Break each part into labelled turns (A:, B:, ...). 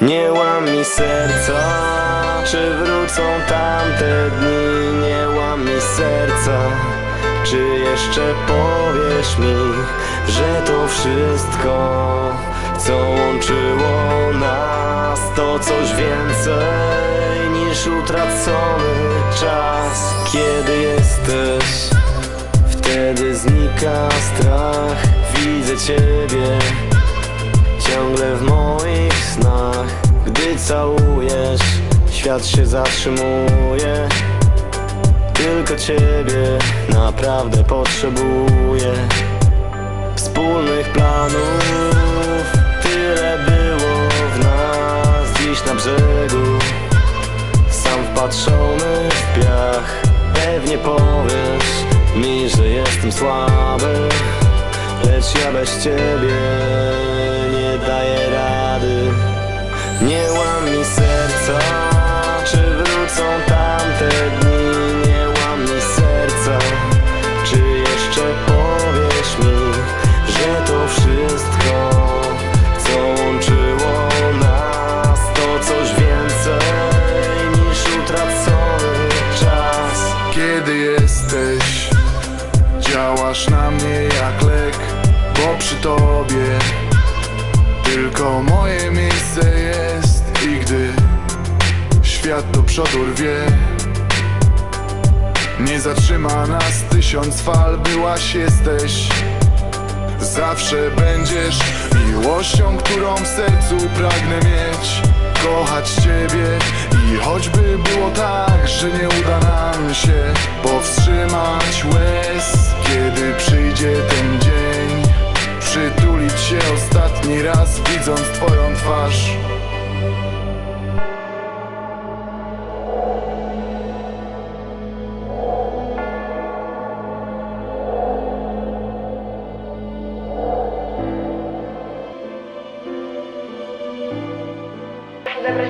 A: Nie łam mi serca, czy wrócą tamte dni? Nie łam mi serca, czy jeszcze powiesz mi, że to wszystko, co łączyło nas, to coś więcej niż utracony czas? Kiedy jesteś, wtedy znika strach, widzę ciebie. Ciągle w Gdy całujesz Świat się zatrzymuje. Tylko ciebie Naprawdę potrzebuję. Wspólnych planów Tyle było w nas Dziś na brzegu. Sam wpatrzony w piach Pewnie powiesz mi, że jestem słaby. Lecz ja bez ciebie nie daję rady Nie łam mi serca, czy wrócą tamte dni? Nie łam mi serca, czy jeszcze powiesz mi Że to wszystko, co łączyło nas To coś więcej niż utracony czas?
B: Kiedy jesteś, działasz na mnie jak lek, bo przy tobie tylko moje miejsce jest i gdy świat do przodu rwie, nie zatrzyma nas tysiąc fal, byłaś, jesteś. Zawsze będziesz miłością, którą w sercu pragnę mieć. Kochać Ciebie i choćby było tak, że nie uda nam się powstrzymać łez Kiedy przyjdzie ten dzień, przytulić się ostatni raz widząc Twoją twarz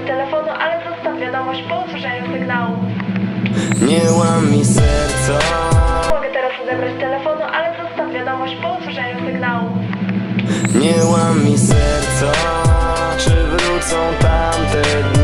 C: telefonu, ale zostaw wiadomość po usłyszeniu sygnału.
A: Nie łam mi serca
C: Mogę teraz odebrać telefonu, ale zostaw wiadomość po usłyszeniu sygnału.
A: Nie łam mi serca, czy wrócą tamte dni?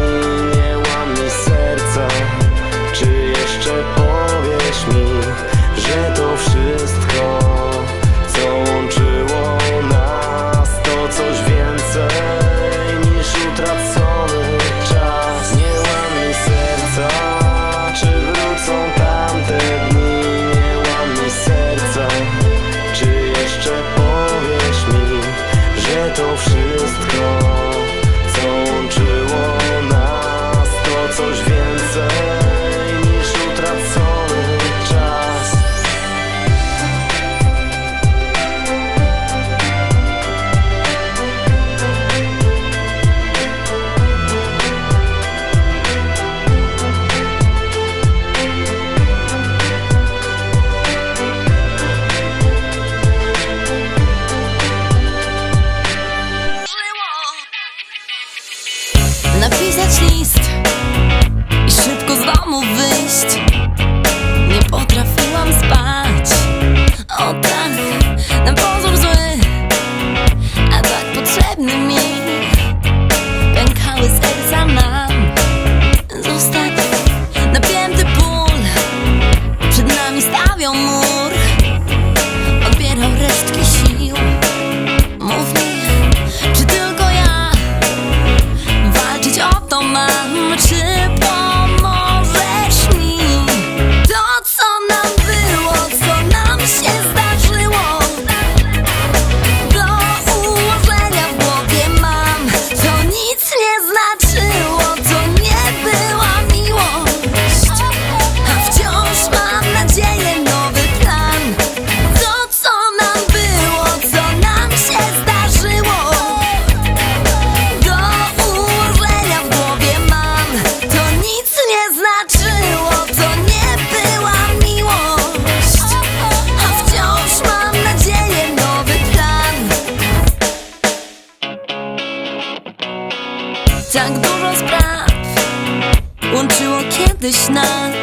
A: Łączyło
D: kiedyś nas.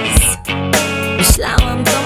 D: Myślałam, to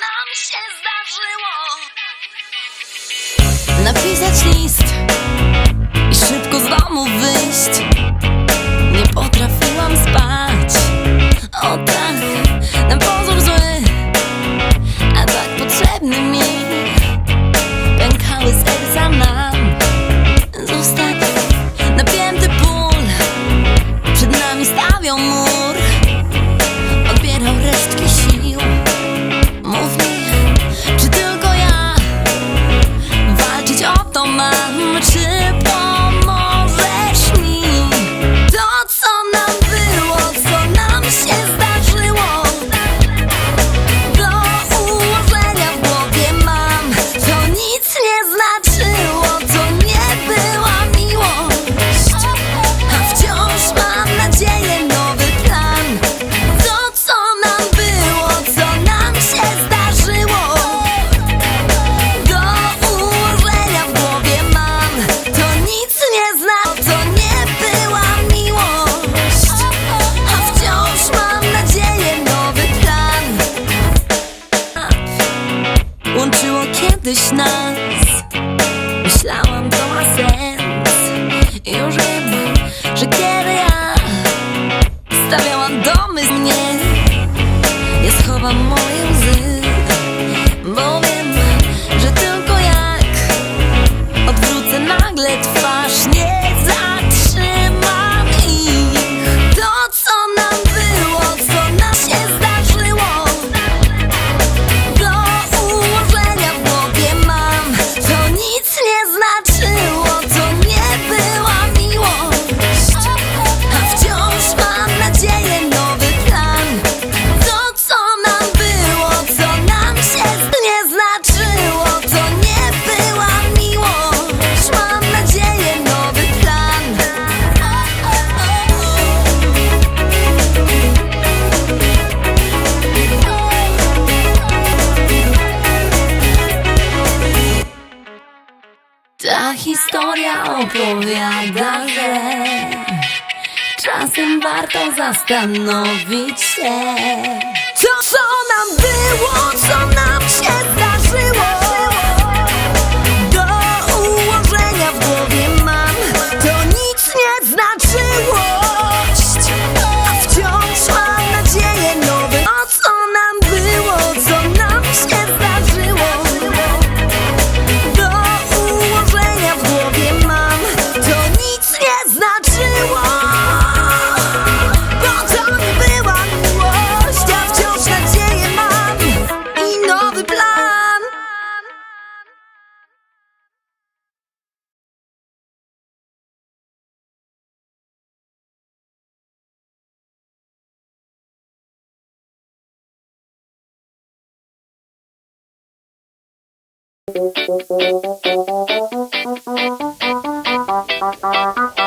D: nam się zdarzyło. Napisać list i szybko z domu wyjść. Nie potrafiłam spać. że kiedy ja stawiałam domy z mnie, ja schowam moje łzy. Ta historia opowiada, że czasem warto zastanowić się, co, co nam było, co nam się stało. Thank you.